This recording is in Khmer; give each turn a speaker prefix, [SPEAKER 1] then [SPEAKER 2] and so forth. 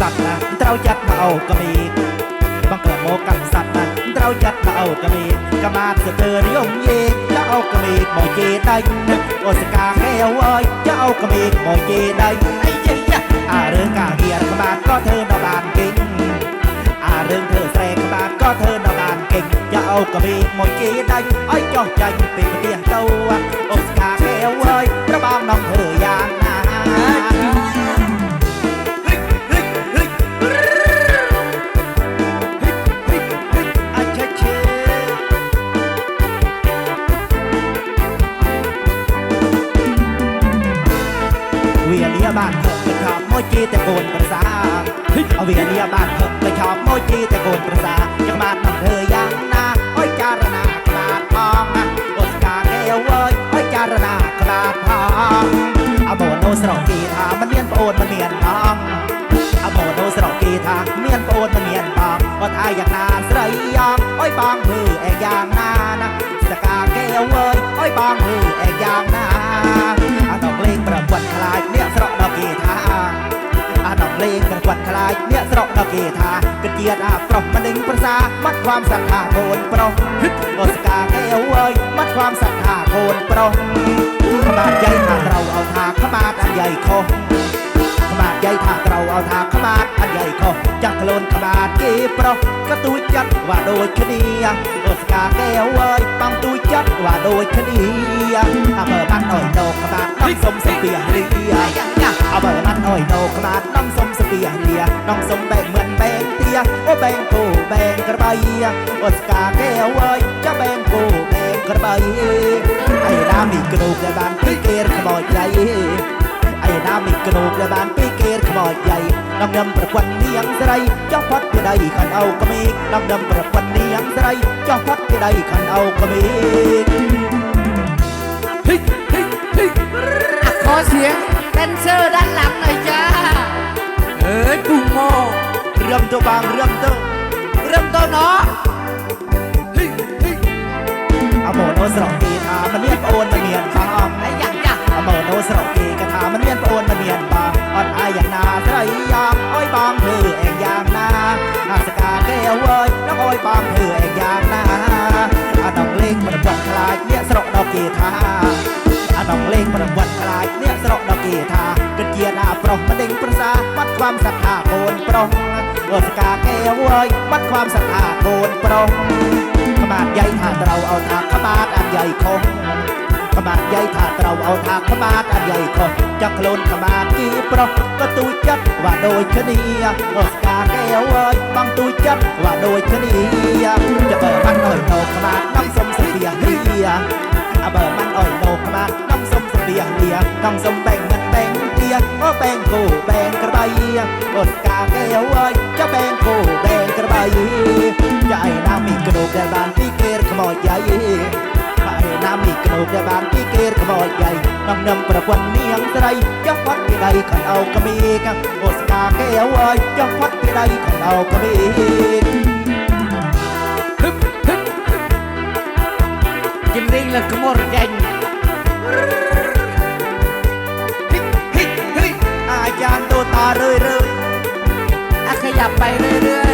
[SPEAKER 1] សត្វណាត្រូវចាត់មកអូកមីបង្កើតមកកម្មសត្វណាត្រូវចាត់មកអូកមីកមាតសទើនិយមយេចាអូកមីមកជេដេញអូសកាកែវអើយចាអូកមីមកជេដេញ
[SPEAKER 2] អីយ៉ាយ៉ា
[SPEAKER 1] អារឿងការងារក្បាលក៏ធ្វើដល់បានគេងអារឿងធ្វើស្រែក្បាលក៏ធ្វើដល់បានគេងចាអូកមីមកជេដេញអើយចោះចាញ់ពីប្រទេសទៅអូសកាកែវអើយប្របងនំធ្វើយ៉ា បានផឹកទៅខំមកជីតែកូនប្រសាអវាលាបានផឹកទៅខំមកជីតែកូនប្រសាចាំបាននឹងធ្វើយ៉ាងណាអើយចារណាក្បាលផងណាអូស្ការកែវអើយអើយចារណាក្បាលផងអមនោស្រកគេថាមិនមានប្អូនមិនមានផងអមនោស្រកគេថាមានប្អូនមិនមានផងអត់អាយយ៉ាងណាស្រីយ៉ាងអើយបងធ្វើអែយ៉ាងណាណាសកាកែវអើយអើយបងធ្វើអែយ៉ាងណា สระนเกีธากระเจียดตอาปรอกมาดึงประสามัดความศรัทธาโคนปรองฮึดโลสกาแก้วเอ้ยมัดความศรัทธาโคนปรองขมาดใหญ่ทาเราเอาทางขมาดอันใหญ่คอขมาดใหญ่ทาเราเอาทางขมาดอันใหญ่คอจักโลนขมาดเกปรองกระตุ้ยจัดว่าโดยคดีโลสกาแก้วเอ้ยปังตุ้ยจัดว่าโดยคดีถ้าเมื่อบ้านอ่อยโตขมาดต้องสมเสียเรีย ยเตียน้องสมแบกเหมือนแบงเตียโอแบงโกแบงกระบายโอสกาแก้วเอ้ยจะแบงโกแบงกระบายไอ้น้ามีกระดูกและบานปีเกลขบอยใหญ่ไอ้น้ามีกระดูกและบานปีเกลขบอยใหญ่น้องดำประควันเนียงสไรจะาพัดที่ไดขันเอากระมีน้องดำประควันเนียงสไรจะาพัดที่ไดขันเอากระมี
[SPEAKER 2] ขอเสียงแดนเซอร์ด้านหลังหน่อยจ้า
[SPEAKER 1] ตัวบางเรื่องตัว
[SPEAKER 2] เรื่องตัวเนาะ
[SPEAKER 1] เอาโมโนสระเกทามันเลียนโอนมันเนียนบังอมไอ้
[SPEAKER 2] ยังจ้ะ
[SPEAKER 1] เอาโมโนสระเกกทามันเลียนโอนมันเนียนปาอ่อนอายอย่างนาไตรยามอ้อยบางเธอเองอย่างนาหัสกาเกลเว้ยน้องอ้อยบางเธอเองอย่างนาอะน้องเล่งมันบังคลายเนี่ยสระดอกเกทาอะน้องเล่งมันบัดคลายเนี่ยสระดอกเกทาเกิดเกียน้าปรองปรเด็งประสาวัดความศรัทธาโอนปรอง សអសកាគេអើយបាត់ความសត្ថាកូនប្រុសក្បាតយាយថាត្រូវឲ្យថាក្បាតអត់យាយខុស ក្បាតយាយថាត្រូវឲ្យថាក្បាតអត់យាយខុសចាក់ខ្លួនក្បាតគីប្រុសក៏ទូចចិត្តว่าដូចគ្នាអូស្ការកែវអើយបងទូចចិត្តว่าដូចគ្នាจะបើមិនអើយដោក្បាតដំសុំសភាលីអបើមិនអើយដោក្បាតដំសុំសភាលីដំសុំបែងមិនបែងទា អូបែងគូបែងក្របីអូស្ការកែវអើយจะបែងគូបែងក្របីចៃណាមីក្នូកដែលបានពីគេរខ្មោចយាយបាយណាមីក្នូកដែលបានពីគេរខ្មោចយាយនំនំប្រពន្ធនាងស្រីចុះផុតពីដៃខនអោកមីកអូស្ការគេអើយចុះផុតពីដៃខនអោកមី
[SPEAKER 2] ไปเรื่อย